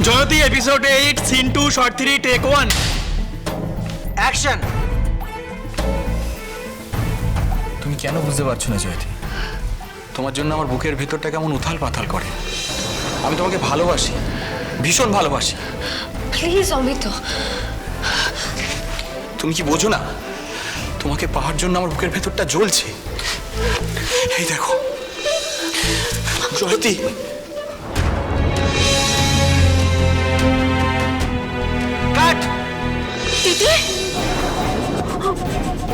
Jayati episode eight scene two shot three take one action তুমি কেন বুঝতে পারছ না জয়তী তোমার জন্য আমার বুকের ভিতরটা কেমন উথাল পাথাল করে। আমি তোমাকে ভালোবাসি ভীষণ ভালোবাসি। প্লিজ অমিত। তুমি কি বোঝো না? তোমাকে পাওয়ার জন্য আমার বুকের ভেতরটা জ্বলছে। এই দেখো। জয়তী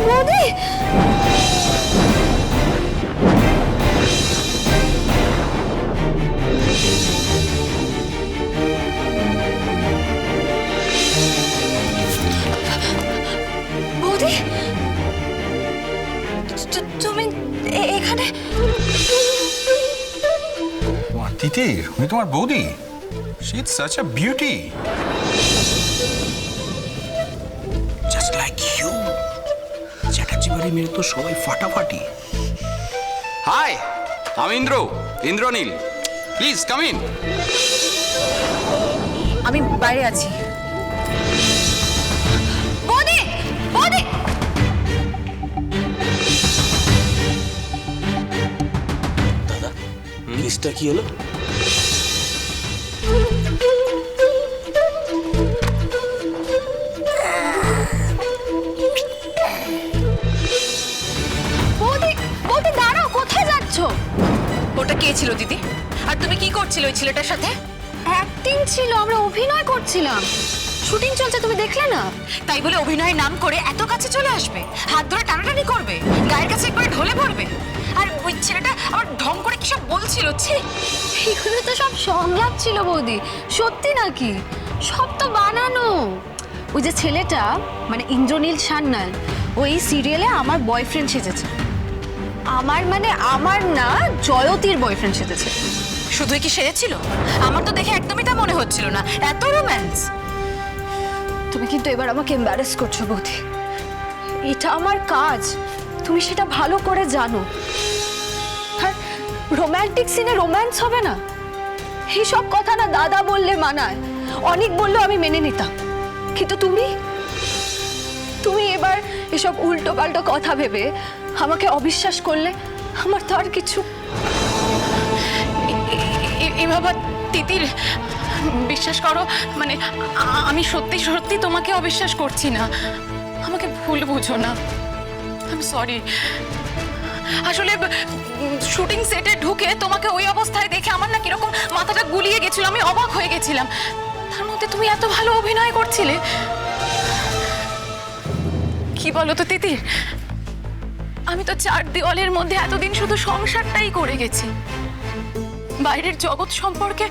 বৌদি বৌদি তুমি এখানে? তোমার তিতির উনি তোমার বৌদি? She is such a beauty just like you বাড়ি মেরে তো সবাই ফাটাফাটি। হাই আমি Indra Indranil. Please come in আমি বাইরে আছি। বৌদি বৌদি! কেসটা কি হলো? ছিল দিদি? আর তুমি কি করছিলে ওই ছেলেটার সাথে? অ্যাক্টিং ছিল আমরা অভিনয় করছিলাম। শুটিং চলছে তুমি দেখলে না? তাই বলে অভিনয়ের নাম করে এত কাছে চলে আসবে? হাত ধরে টানাটানি করবে? গায়ের কাছে একবারে ঢলে পড়বে? আর ওই ছেলেটা আবার ঢং করে কি সব বলছিল ছি! এগুলো তো সব সংলাপ ছিল বৌদি। সত্যি নাকি? সব তো বানানো। ওই যে ছেলেটা মানে ইন্দ্রনীল সান্যাল ওই সিরিয়ালে আমার বয়ফ্রেন্ড সেজেছে। আমার মানে আমার না জয়তীর বয়ফ্রেন্ড সেজেছে। শুধুই কি সেরেছিল আমার তো দেখে একদমই তা মনে হচ্ছিল না। এত রোম্যান্স তুমি কিন্তু এবার আমাকে এম্বারেস করছ বৌদি। এটা আমার কাজ। তুমি সেটা ভালো করে জানো। আর রোম্যান্টিক সিনে রোম্যান্স হবে না। এইসব কথা না দাদা বললে মানায়। অনেক বললেও আমি মেনে নিতাম। কিন্তু তুমি? তুমি এবার এসব উল্টো পাল্টো কথা ভেবে আমাকে অবিশ্বাস করলে আমার তো আর কিছু এভাবে তিতির, বিশ্বাস করো মানে আমি সত্যি সত্যি তোমাকে অবিশ্বাস করছি না। আমাকে ভুল বুঝো না। আমি সরি আসলে, শুটিং সেটে ঢুকে তোমাকে ওই অবস্থায় দেখে আমার না কীরকম মাথাটা গুলিয়ে গেছিল, আমি অবাক হয়ে গেছিলাম। তার মধ্যে তুমি এত ভালো অভিনয় করছিলে। কি বলো তো তিতির আমি তো চার দেওয়ালের মধ্যে এতদিন শুধু সংসারটাই করে গেছি। বাইরের জগৎ সম্পর্কে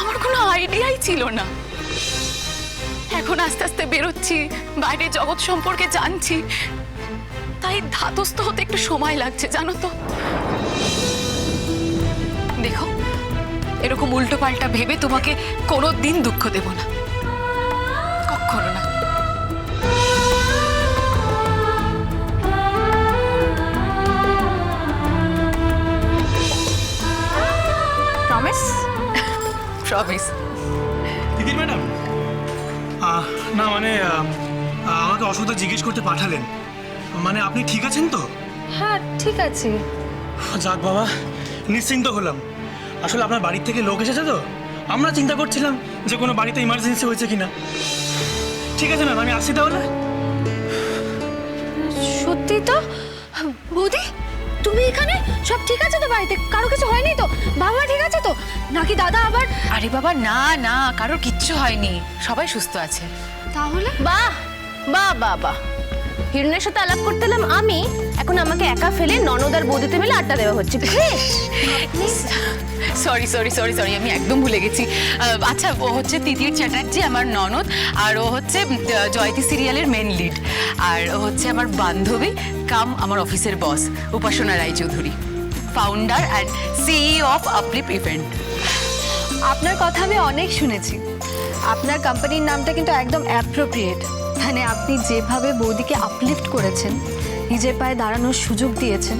আমার কোনো আইডিয়াই ছিল না। এখন আস্তে আস্তে বেরোচ্ছি, বাইরের জগৎ সম্পর্কে জানছি। তাই ধাতস্থ হতে একটু সময় লাগছে, জানো তো। দেখো, এরকম উল্টো পাল্টা ভেবে তোমাকে কোনো দিন দুঃখ দেব না। কখনো না। প্রমিস দিদির ম্যাডাম। না মানে আমাকে অসুবিধা জিজ্ঞেস করতে পাঠালেন। মানে আপনি ঠিক আছেন তো? হ্যাঁ ঠিক আছে। যাক বাবা নিশ্চিন্ত হলাম। আসলে আপনার বাড়ির থেকে লোক এসেছে তো? আমরা চিন্তা করছিলাম যে কোনো বাড়িতে ইমার্জেন্সি হয়েছে কিনা। ঠিক আছে ম্যাম আমি আসি তাহলে। সত্যি তো? বৌদি? এখানে? সব ঠিক আছে তো বাড়িতে? কারও কিছু হয়নি তো? বাবা ঠিক আছে তো? নাকি দাদা আবার? আরে বাবা না না কারোর কিচ্ছু হয়নি। সবাই সুস্থ আছে। তাহলে? বাহ বাহ বাহ বাহ। হিরণের সাথে আলাপ করতে এলাম আমি। এখন আমাকে একা ফেলে ননদ আর বৌদিতে মিলে আড্ডা দেওয়া হচ্ছে। সরি সরি সরি সরি আমি একদম ভুলে গেছি। আচ্ছা ও হচ্ছে তিতির চ্যাটার্জি আমার ননদ আর ও হচ্ছে জয়তি সিরিয়ালের মেন লিড আর ও হচ্ছে আমার বান্ধবী কাম আমার অফিসের boss Upasana Raychaudhuri founder and CEO of আপলিপ event আপনার কথা আমি অনেক শুনেছি। আপনার কোম্পানির নামটা কিন্তু একদম অ্যাপ্রোপ্রিয়েট মানে আপনি যেভাবে বৌদিকে আপলিফট করেছেন নিজের পায়ে দাঁড়ানোর সুযোগ দিয়েছেন,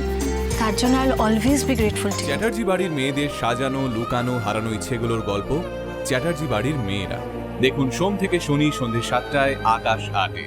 তার জন্য I always be grateful to Chatterjee বাড়ির মেয়েদের সাজানো, লুকানো, হারানো ইচ্ছেগুলোর গল্প চ্যাটার্জি বাড়ির মেয়েরা। দেখুন সোম থেকে শনি সন্ধ্যে সাতটায় আকাশ আটে।